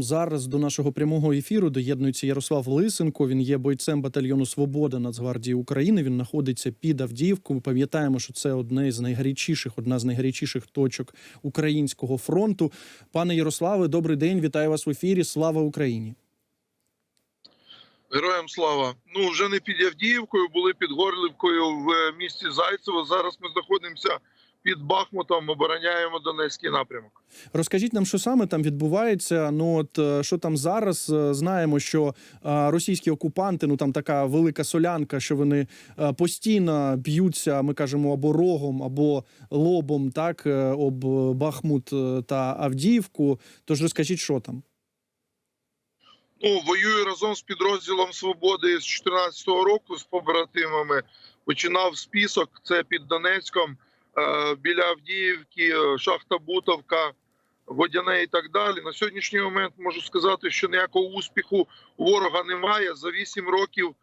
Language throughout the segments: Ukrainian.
Зараз до нашого прямого ефіру доєднується Ярослав Лисенко. Він є бойцем батальйону Свобода Нацгвардії України. Він знаходиться під Авдіївкою. Ми пам'ятаємо, що це одне з найгарячіших, одна з найгарячіших точок українського фронту. Пане Ярославе, добрий день. Вітаю вас в ефірі. Слава Україні! Героям слава. Ну вже не під Авдіївкою, були під Горлівкою в місті Зайцево. Зараз ми знаходимося під Бахмутом, обороняємо Донецький напрямок. Розкажіть нам, що саме там відбувається. Ну от е, що там зараз? Е, Знаємо, що е, російські окупанти, ну там така велика солянка, що вони постійно б'ються. Ми кажемо або рогом, або лобом, так об Бахмут та Авдіївку. Тож розкажіть, що там. Ну воюю разом з підрозділом свободи з 2014 року з побратимами. Починав список. Це під Донецьком, біля Авдіївки, е, Шахта Бутовка, Водяне і так далі. На сьогоднішній момент можу сказати, що ніякого успіху ворога немає. За 8 років е,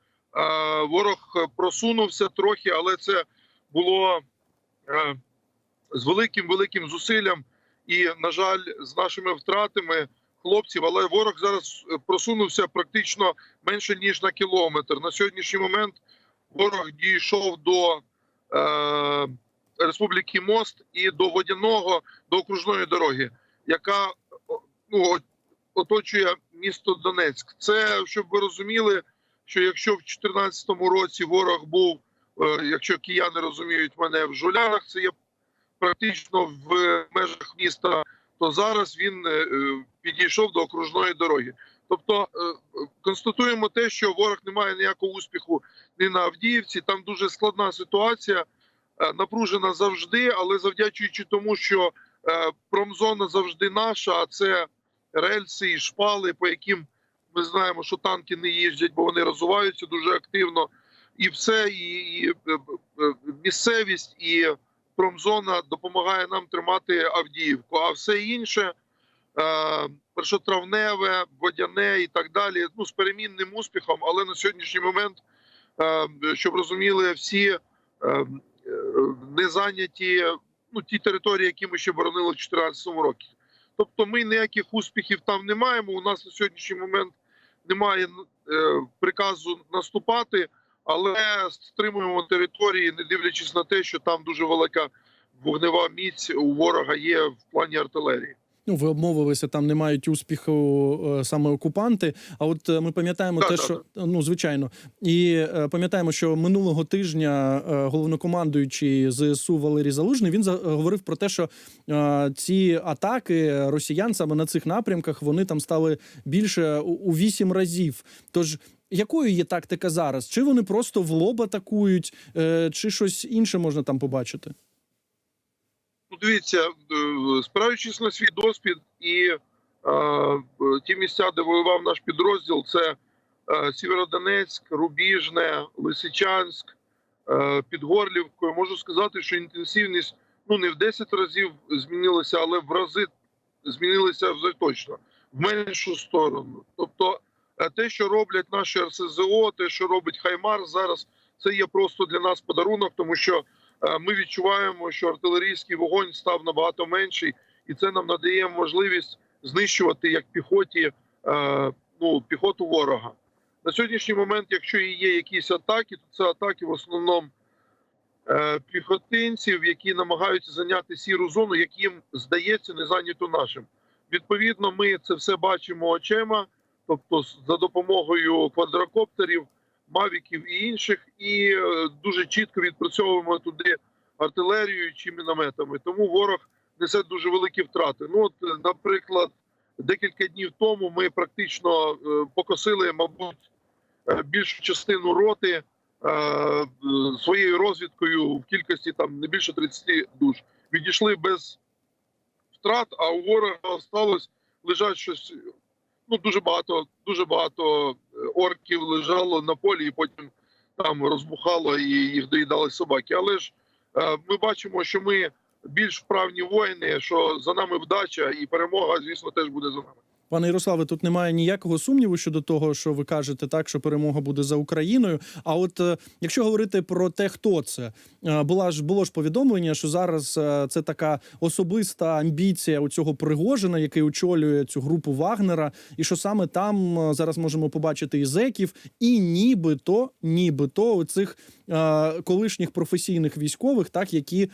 ворог просунувся трохи, але це було е, з великим великим зусиллям. І, на жаль, з нашими втратами хлопців, але ворог зараз е, просунувся практично менше ніж на кілометр. На сьогоднішній момент ворог дійшов до е, Республіки Мост і до водяного до окружної дороги, яка ну, оточує місто Донецьк. Це щоб ви розуміли, що якщо в 2014 році ворог був, е, якщо кияни розуміють мене в жулянах, це є практично в межах міста то зараз він е, е, підійшов до окружної дороги. Тобто констатуємо те, що ворог не має ніякого успіху ні на Авдіївці. Там дуже складна ситуація, напружена завжди, але завдячуючи тому, що е, промзона завжди наша, а це рельси і шпали, по яким ми знаємо, що танки не їздять, бо вони розвиваються дуже активно. І все, і, і е, е, місцевість, і промзона допомагає нам тримати Авдіївку. А все інше, е, першотравневе, водяне і так далі, ну з перемінним успіхом. Але на сьогоднішній момент, е, щоб розуміли, всі е, е, не зайняті ну, ті території, які ми ще боронили в 2014 році. Тобто, ми ніяких успіхів там не маємо. У нас на сьогоднішній момент немає е, приказу наступати але стримуємо території, не дивлячись на те, що там дуже велика вогнева міць у ворога є в плані артилерії. Ну, ви обмовилися, там не мають успіху е, саме окупанти. А от е, ми пам'ятаємо те, що ну звичайно, і е, пам'ятаємо, що минулого тижня головнокомандуючий ЗСУ Валерій Залужний він говорив про те, що ці атаки росіян саме на цих напрямках вони там стали більше у- вісім разів. Тож. Якою є тактика зараз? Чи вони просто в лоб атакують, чи щось інше можна там побачити? Ну, дивіться, е, спираючись на свій досвід і е, ті місця, де воював наш підрозділ, це е, Сєвєродонецьк, Рубіжне, Лисичанськ, е, під Горлівкою. Можу сказати, що інтенсивність ну не в 10 разів змінилася, але в рази змінилася вже точно в меншу сторону. Тобто, е, те, що роблять наші РСЗО, те, що робить Хаймар зараз, це є просто для нас подарунок, тому що. Е, ми відчуваємо, що артилерійський вогонь став набагато менший, і це нам надає можливість знищувати як піхоті е, ну, піхоту ворога. На сьогоднішній момент, якщо і є якісь атаки, то це атаки в основному е, піхотинців, які намагаються зайняти сіру зону, яким здається не зайнято нашим. Відповідно, ми це все бачимо очима, тобто за допомогою квадрокоптерів мавіків і інших, і е, дуже чітко відпрацьовуємо туди артилерією чи мінометами. Тому ворог несе дуже великі втрати. Ну, от, е, наприклад, декілька днів тому ми практично е, покосили, мабуть, більшу частину роти своєю розвідкою в кількості там не більше 30 душ. Відійшли без втрат, а у ворога осталось лежать щось ну дуже багато, дуже багато е, орків лежало на полі, і потім там розбухало і їх доїдали собаки. Але ж е, ми бачимо, що ми більш вправні воїни, що за нами вдача і перемога, звісно, теж буде за нами. Пане Ярославе, тут немає ніякого сумніву щодо того, що ви кажете так, що перемога буде за Україною. А от е, якщо говорити про те, хто це е, була ж було ж повідомлення, що зараз е, це така особиста амбіція у цього Пригожина, який очолює цю групу Вагнера, і що саме там зараз можемо побачити і зеків, і нібито, нібито цих колишніх професійних військових, так які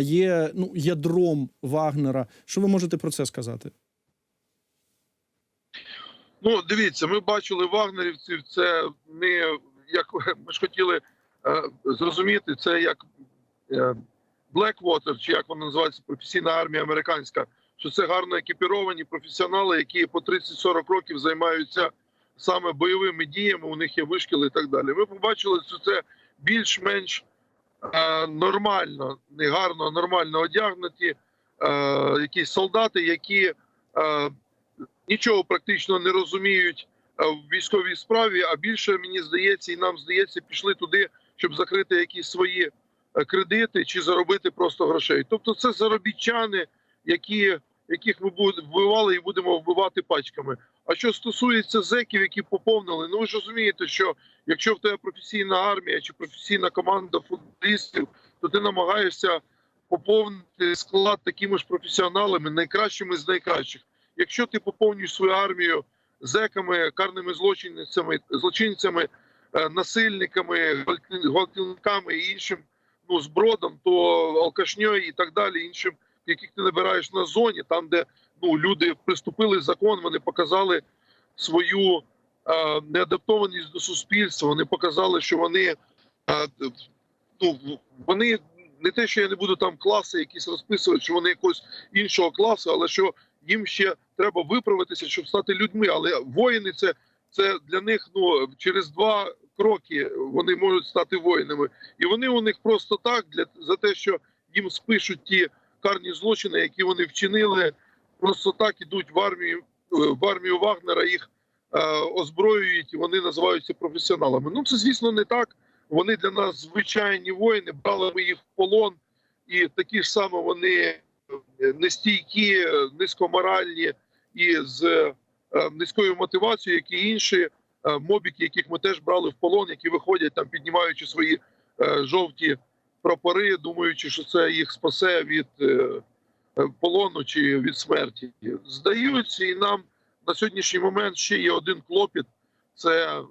є ну ядром Вагнера. Що ви можете про це сказати? Ну, дивіться, ми бачили вагнерівців. Це не як ми ж хотіли е, зрозуміти, це як е, Blackwater, чи як вона називається, професійна армія американська. Що це гарно екіпіровані професіонали, які по 30-40 років займаються саме бойовими діями. У них є вишкіли і так далі. Ми побачили, що це більш-менш е, нормально, не гарно, нормально одягнуті е, якісь солдати, які е, нічого практично не розуміють е, в військовій справі. А більше мені здається, і нам здається, пішли туди, щоб закрити якісь свої е, кредити чи заробити просто грошей. Тобто, це заробітчани, які яких ми вбивали і будемо вбивати пачками. А що стосується зеків, які поповнили, ну ви ж розумієте, що якщо в тебе професійна армія чи професійна команда футболістів, то ти намагаєшся поповнити склад такими ж професіоналами, найкращими з найкращих. Якщо ти поповнюєш свою армію зеками, карними злочинцями, злочинцями, е, насильниками, гвалтівниками і іншим ну, збродом, то алкашньою і так далі, іншим, яких ти набираєш на зоні, там, де ну, люди приступили закон, вони показали свою е, неадаптованість до суспільства. Вони показали, що вони е, ну, вони не те, що я не буду там класи якісь розписувати, що вони якогось іншого класу, але що їм ще треба виправитися, щоб стати людьми. Але воїни це, це для них ну через два кроки вони можуть стати воїнами, і вони у них просто так для за те, що їм спишуть ті карні злочини, які вони вчинили, просто так ідуть в армію е, в армію Вагнера. Їх е, озброюють, і вони називаються професіоналами. Ну це звісно не так. Вони для нас звичайні воїни, брали ми їх в полон, і такі ж саме вони нестійкі, низькоморальні і з е, низькою мотивацією, як і інші е, мобіки, яких ми теж брали в полон, які виходять там, піднімаючи свої е, жовті прапори, думаючи, що це їх спасе від полону чи від смерті. Здаються, і нам на сьогоднішній момент ще є один клопіт. Це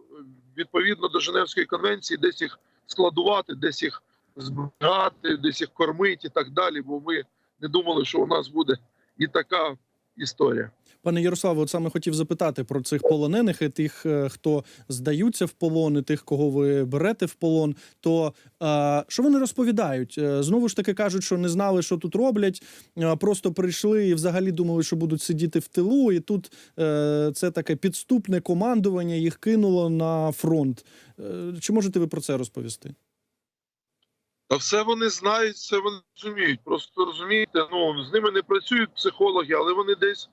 відповідно до Женевської конвенції, десь їх складувати, десь їх збирати, десь їх кормити і так далі. Бо ми не думали, що у нас буде і така історія. Пане Ярославе, от саме хотів запитати про цих полонених і тих, е, хто здаються в полон, і тих, кого ви берете в полон. То е, що вони розповідають? Е, Знову ж таки кажуть, що не знали, що тут роблять. е, Просто прийшли і взагалі думали, що будуть сидіти в тилу. І тут е, це таке підступне командування їх кинуло на фронт. Чи можете ви про це розповісти? Та все вони знають, все вони розуміють. Просто розумієте, ну з ними не працюють психологи, але вони десь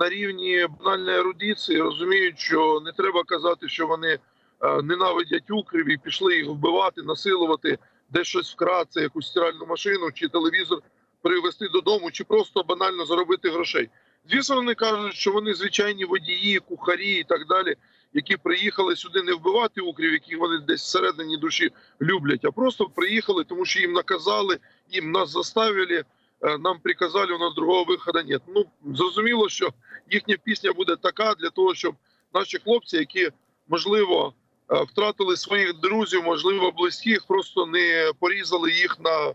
на рівні банальної ерудиції розуміють, що не треба казати, що вони е, ненавидять укрів і пішли їх вбивати, насилувати, десь щось вкрати, якусь стиральну машину чи телевізор привезти додому, чи просто банально заробити грошей. Звісно, вони кажуть, що вони звичайні водії, кухарі і так далі, які приїхали сюди не вбивати укрів, яких вони десь всередині душі люблять, а просто приїхали, тому що їм наказали, їм нас заставили, е, нам приказали, у нас другого виходу нет. Ну зрозуміло, що їхня пісня буде така для того, щоб наші хлопці, які можливо е, втратили своїх друзів, можливо, близьких, просто не порізали їх на, е,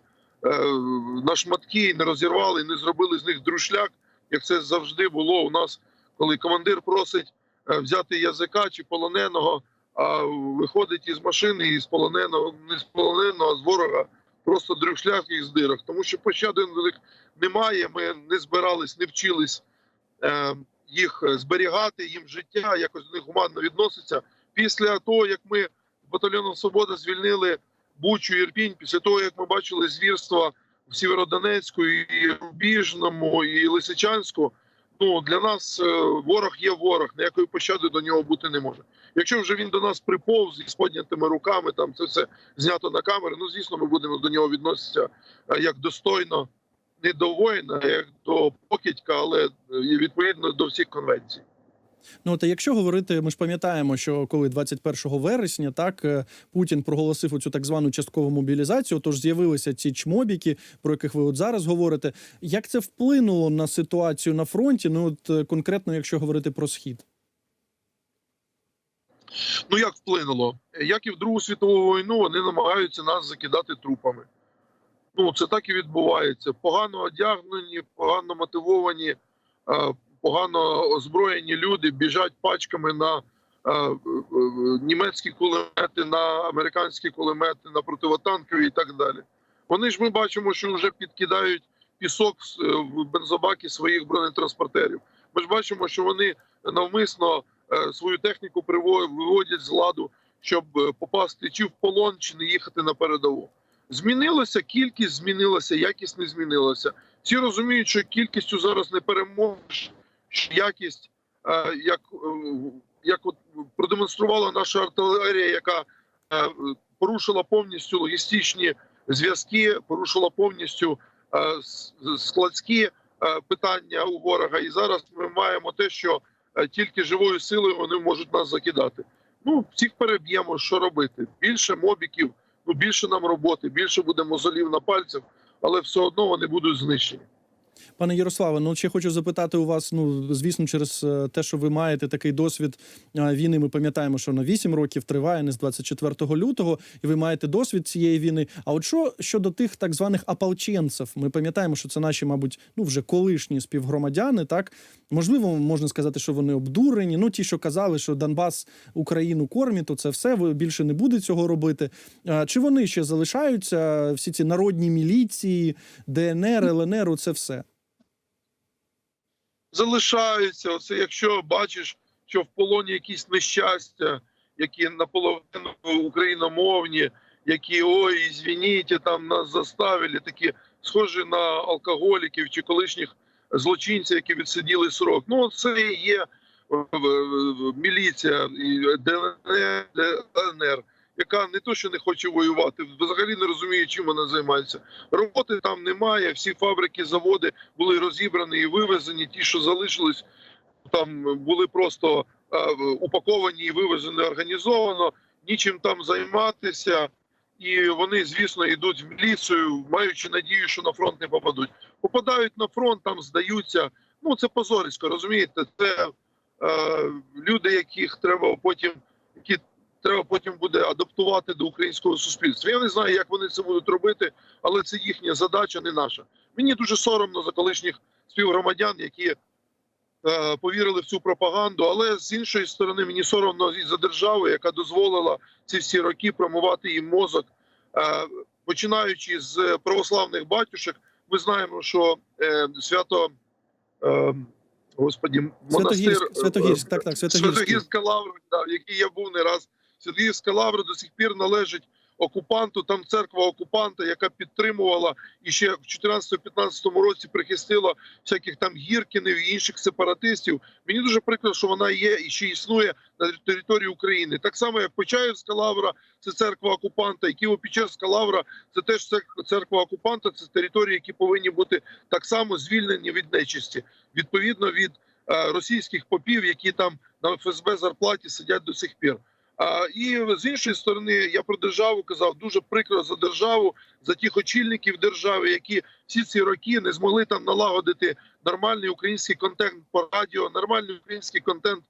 на шматки, не розірвали, не зробили з них друшляк, як це завжди було у нас, коли командир просить е, взяти язика чи полоненого а виходить із машини і з полоненого, не з полоненого, а з ворога просто дрюшляк їх з. Тому що пощади в них немає. Ми не збирались, не вчились е, їх зберігати, їм життя, якось до них гуманно відноситься. Після того, як ми батальйоном Свобода звільнили Бучу Ірпінь, після того, як ми бачили звірства в Сєвєродонецьку, і Рубіжному, і Лисичанську, ну для нас е, ворог є ворог, ніякої пощади до нього бути не може. Якщо вже він до нас приповз із піднятими руками, там це все знято на камери. Ну звісно, ми будемо до нього відноситися е, як достойно, не до воїна, а як до покидька, але е, відповідно до всіх конвенцій. Ну, от а якщо говорити, ми ж пам'ятаємо, що коли 21 вересня так е, Путін проголосив оцю так звану часткову мобілізацію, тож з'явилися ці чмобіки, про яких ви от зараз говорите. Як це вплинуло на ситуацію на фронті? Ну от е, конкретно, якщо говорити про схід, Ну як вплинуло? Як і в Другу світову війну, вони намагаються нас закидати трупами. Ну це так і відбувається. Погано одягнені, погано мотивовані, е, погано озброєні люди біжать пачками на е, е, німецькі кулемети, на американські кулемети, на противотанкові і так далі. Вони ж ми бачимо, що вже підкидають пісок в- бензобаки своїх бронетранспортерів. Ми ж бачимо, що вони навмисно е, свою техніку виводять з ладу, щоб е, попасти чи в полон, чи не їхати на передову. Змінилося кількість, змінилася, якість не змінилася. Всі розуміють, що кількістю зараз не переможеш, що якість, е, як, е, як от продемонструвала наша артилерія, яка е, порушила повністю логістичні зв'язки, порушила повністю складські питання у ворога. І зараз ми маємо те, що тільки живою силою вони можуть нас закидати. Ну, всіх переб'ємо, що робити. Більше мобіків, ну більше нам роботи, більше буде мозолів на пальцях, але все одно вони будуть знищені. Пане Ярославе, ну ще хочу запитати у вас. Ну звісно, через е, те, що ви маєте такий досвід е, війни. Ми пам'ятаємо, що на 8 років триває не з 24 лютого, і ви маєте досвід цієї війни. А от що щодо тих так званих ополченців, ми пам'ятаємо, що це наші, мабуть, ну вже колишні співгромадяни. Так можливо, можна сказати, що вони обдурені. Ну ті, що казали, що Донбас Україну кормить, то це все більше не буде цього робити. Чи вони ще залишаються? Всі ці народні міліції, ДНР, ЛНР, це все. залишаються. Оце якщо бачиш, що в полоні якісь нещастя, які наполовину україномовні, які ой, звініть, там нас заставили, такі схожі на алкоголіків чи колишніх злочинців, які відсиділи срок. Ну це є е, міліція ДНР, яка не то, що не хоче воювати, взагалі не розуміє, чим вона займається. Роботи там немає. Всі фабрики, заводи були розібрані і вивезені. Ті, що залишились, там були просто е, упаковані і вивезені організовано. Нічим там займатися. І вони, звісно, йдуть в міліцію, маючи надію, що на фронт не попадуть. Попадають на фронт, там здаються. Ну це позорисько, розумієте? Це е, люди, яких треба потім, які треба потім буде адаптувати до українського суспільства. Я не знаю, як вони це будуть робити, але це їхня задача, не наша. Мені дуже соромно за колишніх співгромадян, які е, повірили в цю пропаганду. Але з іншої сторони, мені соромно і за державу, яка дозволила ці всі роки промивати їм мозок. Е, починаючи з православних батюшок, ми знаємо, що е, свято. Е, Господі, монастир Святогірськ, Святогірськ, так, так, Святогірський. Святогірська лавра, да, в якій я був не раз. Святогірська лавра до сих пір належить окупанту. Там церква окупанта, яка підтримувала і ще в 14-15 році прихистила всяких там гіркінів і інших сепаратистів. Мені дуже прикро, що вона є і ще існує на території України. Так само, як Почаївська лавра, це церква окупанта, і Києво-Печерська лавра, це теж церква окупанта. Це території, які повинні бути так само звільнені від нечисті, відповідно від е, російських попів, які там на ФСБ зарплаті сидять до сих пір. І з іншої сторони, я про державу казав дуже прикро за державу, за тих очільників держави, які всі ці роки не змогли там налагодити нормальний український контент по радіо, нормальний український контент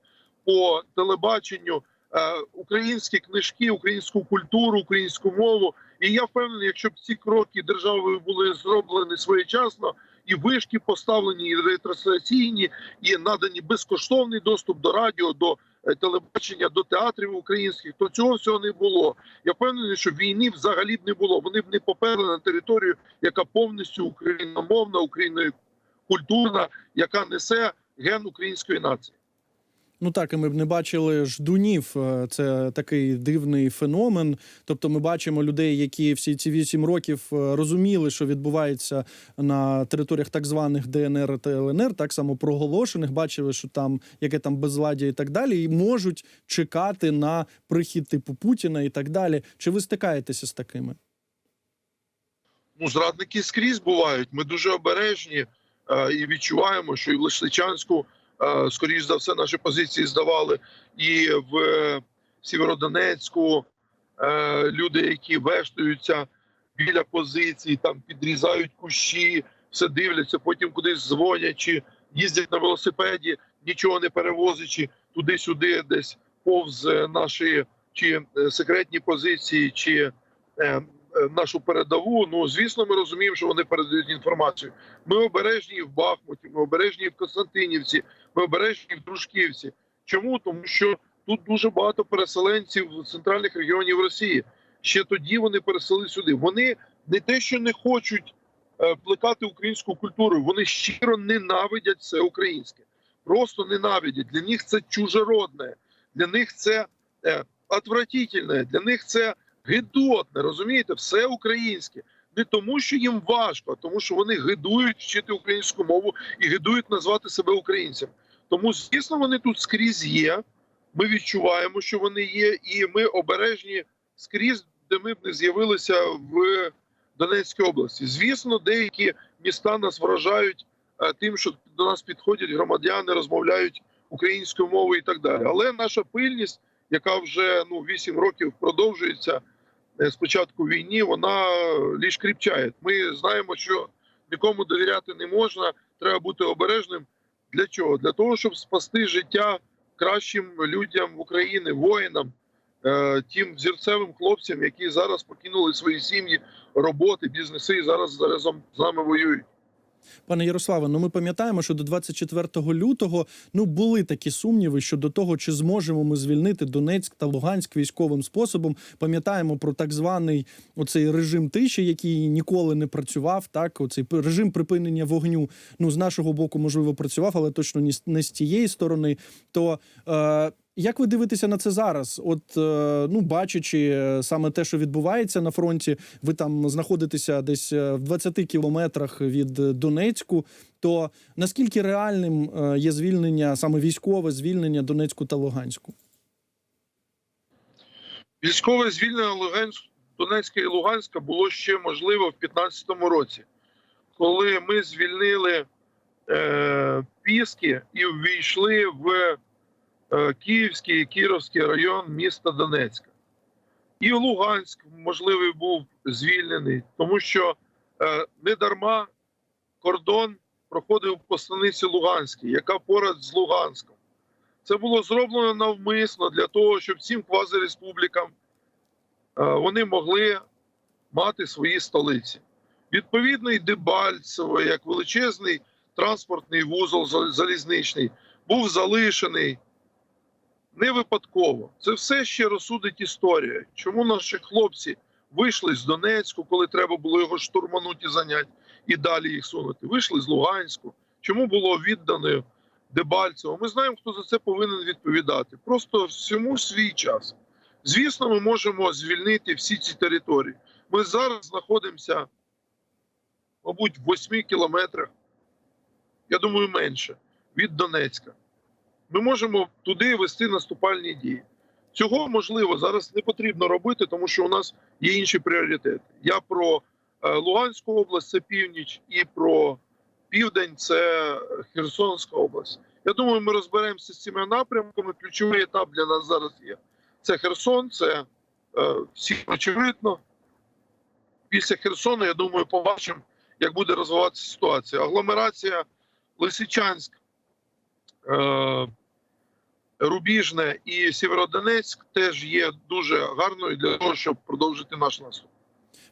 по телебаченню, е, українські книжки, українську культуру, українську мову. І я впевнений, якщо б ці кроки державою були зроблені своєчасно, і вишки поставлені, і ретрансляційні, і надані безкоштовний доступ до радіо, до телебачення, до театрів українських, то цього всього не було. Я впевнений, що війни взагалі б не було. Вони б не поперли на територію, яка повністю україномовна, українокультурна, яка несе ген української нації. Ну так, і ми б не бачили ждунів. Е, Це такий дивний феномен. Тобто, ми бачимо людей, які всі ці вісім років е, розуміли, що відбувається на територіях так званих ДНР та ЛНР, так само проголошених, бачили, що там яке там безладдя і так далі, і можуть чекати на прихід типу Путіна і так далі. Чи ви стикаєтеся з такими? ну, зрадники скрізь бувають. Ми дуже обережні е, і відчуваємо, що і в Лисичанську скоріш за все, наші позиції здавали і в е, Сєвєродонецьку. Е, Люди, які вештуються біля позицій, там підрізають кущі, все дивляться, потім кудись дзвонять чи їздять на велосипеді, нічого не перевозячи туди-сюди, десь повз е, наші чи е, секретні позиції, чи е, е, нашу передову. Ну звісно, ми розуміємо, що вони передають інформацію. Ми обережні в Бахмуті, ми обережні в Константинівці, ми обережні в Дружківці. Чому? Тому що тут дуже багато переселенців з центральних регіонів Росії. Ще тоді вони переселили сюди. Вони не те, що не хочуть е, плекати українську культуру, вони щиро ненавидять все українське. Просто ненавидять. Для них це чужеродне, для них це е, отвратительне, для них це гидотне. Розумієте, все українське. Не тому, що їм важко, а тому, що вони гидують вчити українську мову і гидують назвати себе українцем. Тому, звісно, вони тут скрізь є. Ми відчуваємо, що вони є, і ми обережні скрізь, де ми б не з'явилися в Донецькій області. Звісно, деякі міста нас вражають е, тим, що до нас підходять громадяни, розмовляють українською мовою і так далі. Але наша пильність, яка вже ну 8 років продовжується е, з початку війни, вона ліж кріпчає. Ми знаємо, що нікому довіряти не можна. Треба бути обережним. Для чого? Для того, щоб спасти життя кращим людям України, воїнам, е, тим зірцевим хлопцям, які зараз покинули свої сім'ї, роботи, бізнеси і зараз разом з нами воюють. Пане Ярославе, ну ми пам'ятаємо, що до 24 лютого ну були такі сумніви щодо того, чи зможемо ми звільнити Донецьк та Луганськ військовим способом. Пам'ятаємо про так званий оцей режим тиші, який ніколи не працював. Так, оцей режим припинення вогню. Ну з нашого боку, можливо, працював, але точно не з тієї сторони. То е, як ви дивитеся на це зараз? От е, ну бачачи е, саме те, що відбувається на фронті, ви там знаходитеся десь е, в 20 кілометрах від Донецьку. То наскільки реальним є звільнення саме військове звільнення Донецьку та Луганську? Військове звільнення Луганськ, Донецька і Луганська було ще можливо в 2015 році, коли ми звільнили е, Піски і ввійшли в Київський і Кіровський район міста Донецька. І Луганськ можливий був звільнений, тому що е, не дарма кордон проходив по станиці Луганській, яка поряд з Луганськом. Це було зроблено навмисно для того, щоб цим квазиреспублікам е, вони могли мати свої столиці. Відповідно, і Дебальцево, як величезний транспортний вузол залізничний, був залишений не випадково. Це все ще розсудить історія. Чому наші хлопці вийшли з Донецьку, коли треба було його штурманути зайняти, і далі їх сунути? Вийшли з Луганську. Чому було віддано Дебальцево? Ми знаємо, хто за це повинен відповідати. Просто всьому свій час. Звісно, ми можемо звільнити всі ці території. Ми зараз знаходимося, мабуть, в 8 кілометрах, я думаю, менше від Донецька. Ми можемо туди вести наступальні дії. Цього можливо зараз не потрібно робити, тому що у нас є інші пріоритети. Я про е, Луганську область, це північ, і про південь це Херсонська область. Я думаю, ми розберемося з цими напрямками. Ключовий етап для нас зараз є. Це Херсон, це е, всім очевидно. Після Херсона, я думаю, побачимо, як буде розвиватися ситуація. Агломерація Лисичанськ, е, Рубіжне і Сєвєродонецьк теж є дуже гарною для того, щоб продовжити наш наступ.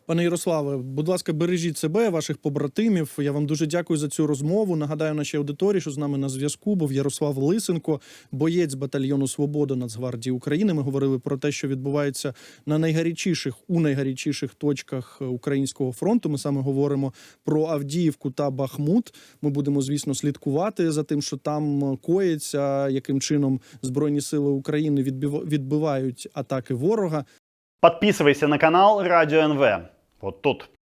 Пане Ярославе, будь ласка, бережіть себе, ваших побратимів. Я вам дуже дякую за цю розмову. Нагадаю нашій аудиторії, що з нами на зв'язку був Ярослав Лисенко, боєць батальйону Свобода Нацгвардії України. Ми говорили про те, що відбувається на найгарячіших у найгарячіших точках українського фронту. Ми саме говоримо про Авдіївку та Бахмут. Ми будемо, звісно, слідкувати за тим, що там коїться, яким чином збройні сили України відбив- відбивають атаки ворога. Подписывайся на канал Радио НВ. Вот тут.